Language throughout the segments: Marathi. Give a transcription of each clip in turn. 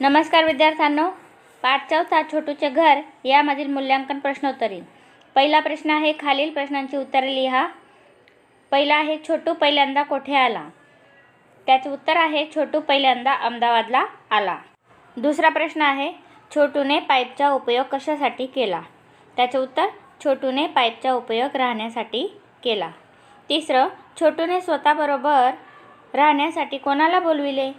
नमस्कार विद्यार्थ्यांनो पाठ चौथा छोटूचे घर यामधील मूल्यांकन प्रश्नोत्तरी. पहिला प्रश्न आहे खालील प्रश्नांची उत्तरे लिहा. पहिला आहे छोटू पहिल्यांदा कोठे आला? त्याचे उत्तर आहे छोटू पहिल्यांदा अहमदाबादला आला. दुसरा प्रश्न आहे छोटूने पाईपचा उपयोग कशासाठी केला? त्याचे उत्तर छोटूने पाईपचा उपयोग राहण्यासाठी केला. तिसरं छोटूने स्वतःबरोबर राहण्यासाठी कोणाला बोलविले?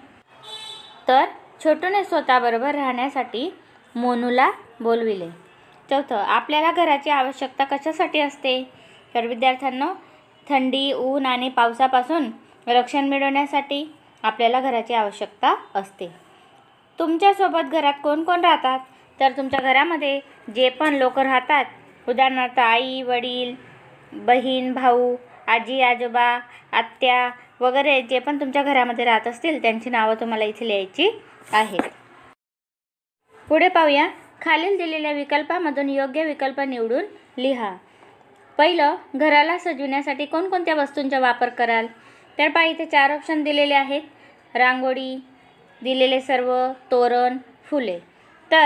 तर छोटूने स्वतःबरोबर राहण्यासाठी मोनूला बोलविले. चौथं आपल्याला घराची आवश्यकता कशासाठी असते? तर विद्यार्थ्यांना थंडी ऊन आणि पावसापासून रक्षण मिळवण्यासाठी आपल्याला घराची आवश्यकता असते. तुमच्यासोबत घरात कोण कोण राहतात? तर तुमच्या घरामध्ये जे पण लोक राहतात उदाहरणार्थ आई वडील बहीण भाऊ आजी आजोबा आत्या वगैरे जे पण तुमच्या घरामध्ये राहत असतील त्यांची नावं तुम्हाला इथे लिहायची आहेत पुढे पाहूया. खालील दिलेल्या विकल्पामधून योग्य विकल्प निवडून लिहा. पहिलं घराला सजविण्यासाठी कोणकोणत्या वस्तूंचा वापर कराल? तर पहा इथे चार ऑप्शन दिलेले आहेत. रांगोळी दिलेले सर्व तोरण फुले. तर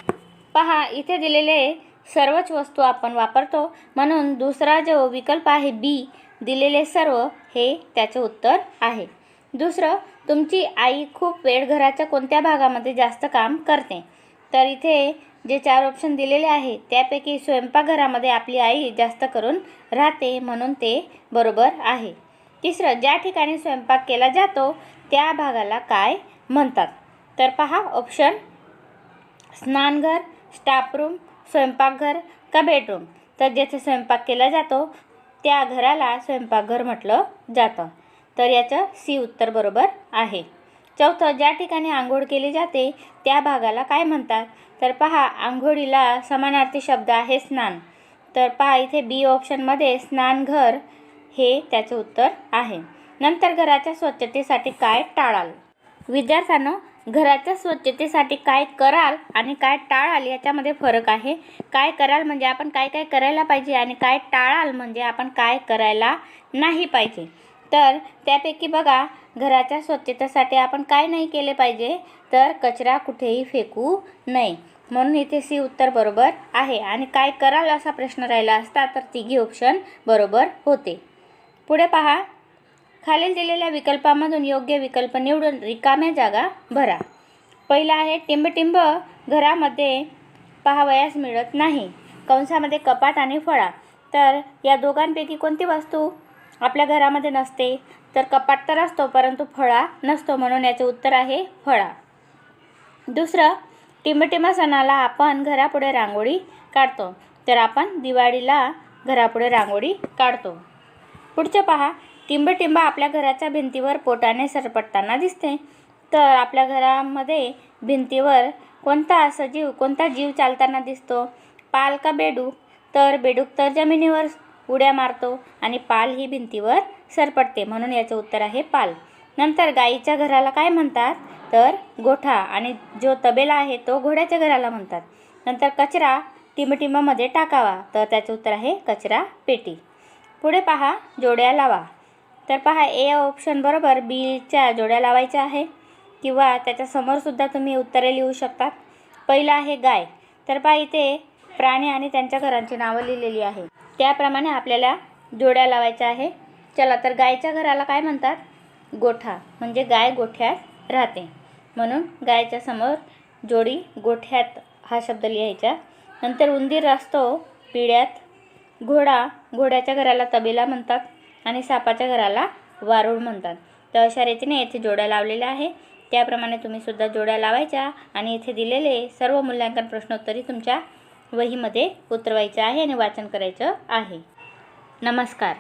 पहा इथे दिलेले सर्वच वस्तू आपण वापरतो. म्हणून दुसरा जो विकल्प आहे बी दिलेले सर्व हे त्याचे उत्तर आहे. दुसरं तुमची आई खूप वेळ घराच्या कोणत्या भागामध्ये जास्त काम करते? तर इथे जे चार ऑप्शन दिलेले आहे त्यापैकी स्वयंपाकघरामध्ये आपली आई जास्त करून राहते म्हणून ते बरोबर आहे. तिसरं ज्या ठिकाणी स्वयंपाक केला जातो त्या भागाला काय म्हणतात? तर पहा ऑप्शन स्नानघर स्टाफरूम स्वयंपाकघर का बेडरूम तर जेथे स्वयंपाक केला जातो त्या घराला स्वयंपाकघर म्हटलं जातं. तर याचं सी उत्तर बरोबर आहे. चौथं ज्या ठिकाणी आंघोळ केली जाते त्या भागाला काय म्हणतात? तर पहा आंघोळीला समानार्थी शब्द आहे स्नान. तर पहा इथे बी ऑप्शनमध्ये स्नानघर हे त्याचं उत्तर आहे. नंतर घराच्या स्वच्छतेसाठी काय टाळाल? विद्यार्थ्यांनो घराच्या स्वच्छतेसाठी काय कराल आणि काय टाळाल याच्यामध्ये फरक आहे. काय कराल म्हणजे आपण काय काय करायला पाहिजे आणि काय टाळाल म्हणजे आपण काय करायला नाही पाहिजे. तर त्यापैकी बघा घराच्या स्वच्छतेसाठी आपण काय नाही केले पाहिजे तर कचरा कुठेही फेकू नये. म्हणून इथे सी उत्तर बरोबर आहे. आणि काय कराल असा प्रश्न राहिला असता तर तिघी ऑप्शन बरोबर होते. पुढे पहा. खालील दिलेल्या विकल्पामधून योग्य विकल्प निवडून रिकाम्या जागा भरा. पहिला आहे टिंबटिंब घरामध्ये पाहावयास मिळत नाही. कंसामध्ये कपाट आणि फळा. तर या दोघांपैकी कोणती वस्तू आपल्या घरामध्ये नसते तर कपाट तर असतो परंतु फळा नसतो म्हणून याचे उत्तर आहे फळा. दुसरं टिंबटिंबा सणाला आपण घरापुढे रांगोळी काढतो तर आपण दिवाळीला घरापुढे रांगोळी काढतो. पुढचं पहा टिंबटिंबा आपल्या घराच्या भिंतीवर पोटाने सरपटताना दिसते तर आपल्या घरामध्ये भिंतीवर कोणता सजीव कोणता जीव चालताना दिसतो? पाल का बेडूक तर बेडूक तर जमिनीवर उड्या मारतो आणि पाल ही भिंतीवर सरपटते म्हणून याचं उत्तर आहे पाल. नंतर गाईच्या घराला काय म्हणतात? तर गोठा आणि जो तबेला आहे तो घोड्याच्या घराला म्हणतात. नंतर कचरा टिंबटिंबामध्ये टाकावा. तर त्याचं उत्तर आहे कचरा पेटी. पुढे पहा जोड्या लावा. तर पहा ए ऑप्शन बरोबर बीच्या जोड्या लावायच्या आहे. किंवा त्याच्यासमोरसुद्धा तुम्ही उत्तरे लिहू शकतात. पहिलं आहे गाय. तर पहा इथे प्राणी आणि त्यांच्या घरांची नावं लिहिलेली आहे. त्याप्रमाणे आपल्याला जोड्या लावायच्या आहे. चला तर गायच्या घराला काय म्हणतात? गोठा म्हणजे गाय गोठ्यात राहते. म्हणून गायच्या समोर जोडी गोठ्यात हा शब्द लिहायचा. नंतर उंदीर असतो पिढ्यात घोडा घोड्याच्या घराला तबेला म्हणतात आणि सापाच्या घराला वारूळ म्हणतात. तर अशा रीतीने येथे जोड्या लावलेल्या आहे. त्याप्रमाणे तुम्ही सुद्धा जोड्या लावायच्या आणि इथे दिलेले सर्व मूल्यांकन प्रश्नोत्तरी तुमच्या वहीमध्ये उतरवायचं आहे आणि वाचन करायचं आहे. नमस्कार.